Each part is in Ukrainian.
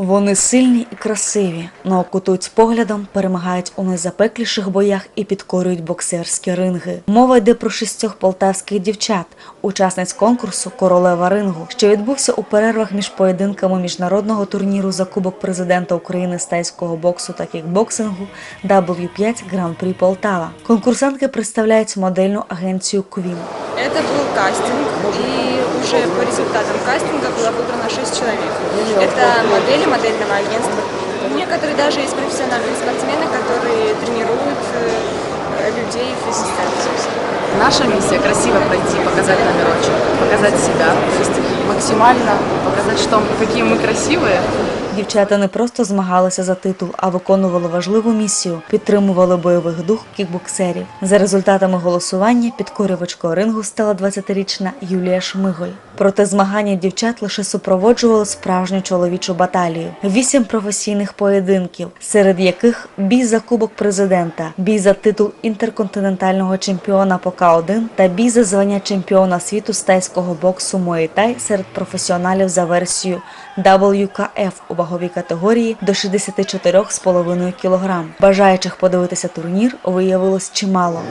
Вони сильні і красиві, наокутують поглядом, перемагають у найзапекліших боях і підкорюють боксерські ринги. Мова йде про шістьох полтавських дівчат, учасниць конкурсу Королева рингу, що відбувся у перервах між поєдинками міжнародного турніру за Кубок президента України з тайського боксу та кікбоксингу W5 Гран-прі Полтава. Конкурсантки представляють модельну агенцію Квін. Это был кастинг, и уже по результатам кастинга было выбрано 6 человек. Это модели модельного агентства. Некоторые даже есть профессиональные спортсмены, которые тренируют э, людей в ассистенции. Наша миссия красиво пройти, показать номерочек, показать себя, то есть максимально показать, что, какие мы красивые. Дівчата не просто змагалися за титул, а виконували важливу місію, підтримували бойовий дух кікбоксерів. За результатами голосування підкорювачкою рингу стала 20-річна Юлія Шмиголь. Проте змагання дівчат лише супроводжували справжню чоловічу баталію. Вісім професійних поєдинків, серед яких бій за кубок президента, бій за титул інтерконтинентального чемпіона по К1 та бій за звання чемпіона світу з тайського боксу Муay-Thai серед професіоналів за версією WKF у ваговій категорії до 64,5 кг. Бажаючих подивитися турнір виявилось чимало.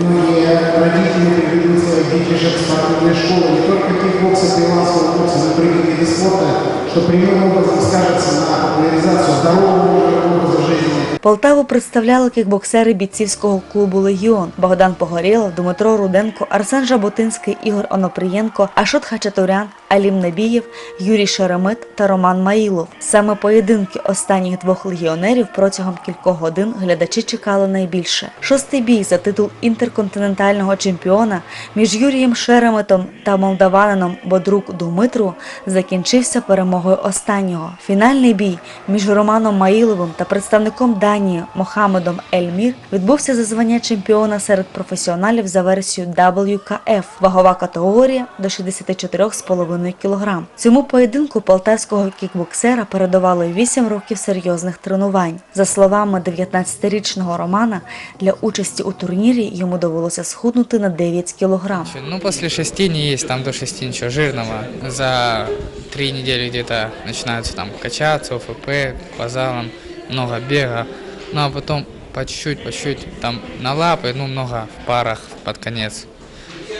Многие родители приведут своих детишек в спортивные школы, не только кикбокса, тайландского бокса, но и других видов спорта, что прямым образом скажется на популяризацию здорового образа жизни, Полтаву представляли кікбоксери бійцівського клубу Легіон Богдан Погорєлов, Дмитро Руденко, Арсен Жаботинський, Ігор Онопрієнко, Ашот Хачатурян, Алім Набієв, Юрій Шеремет та Роман Маїлов. Саме поєдинки останніх двох легіонерів протягом кількох годин глядачі чекали найбільше. Шостий бій за титул інтерконтинентального чемпіона між Юрієм Шереметом та молдаванином Бодрук Думитру закінчився перемогою останнього. Фінальний бій між Романом Маїловим та представником Данії Мохамедом Ельмір відбувся за звання чемпіона серед професіоналів за версією WKF, вагова категорія до 64,5 кг. Цьому поєдинку полтавського кікбоксера передавали 8 років серйозних тренувань. За словами 19-річного Романа, для участі у турнірі йому довелося схуднути на 9 кг. Ну, после шести не есть там до шести ничего жирного. За три недели где-то начинаются там качаться, ОФП, по залам, много бега. Ну, а потом по чуть-чуть, по чуть-чуть, там на лапы, ну, много в парах под конец.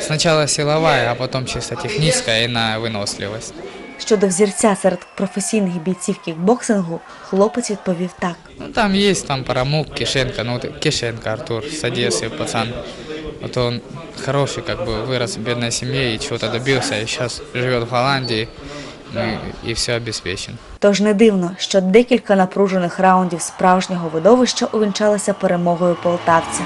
Сначала силовая, а потом чисто техническая и на выносливость. Щодо взірця серед професійних бійців кікбоксингу, хлопець відповів так. Ну, там есть там Парамук, Кишенко, ну, вот Кишенко Артур с Одессы, пацан. Вот он хороший, как бы вырос в бедной семье и чего-то добился, и сейчас живет в Голландии, ну, и, и все обеспечен. Тож не дивно, що декілька напружених раундів справжнього видовища увінчалися перемогою полтавця.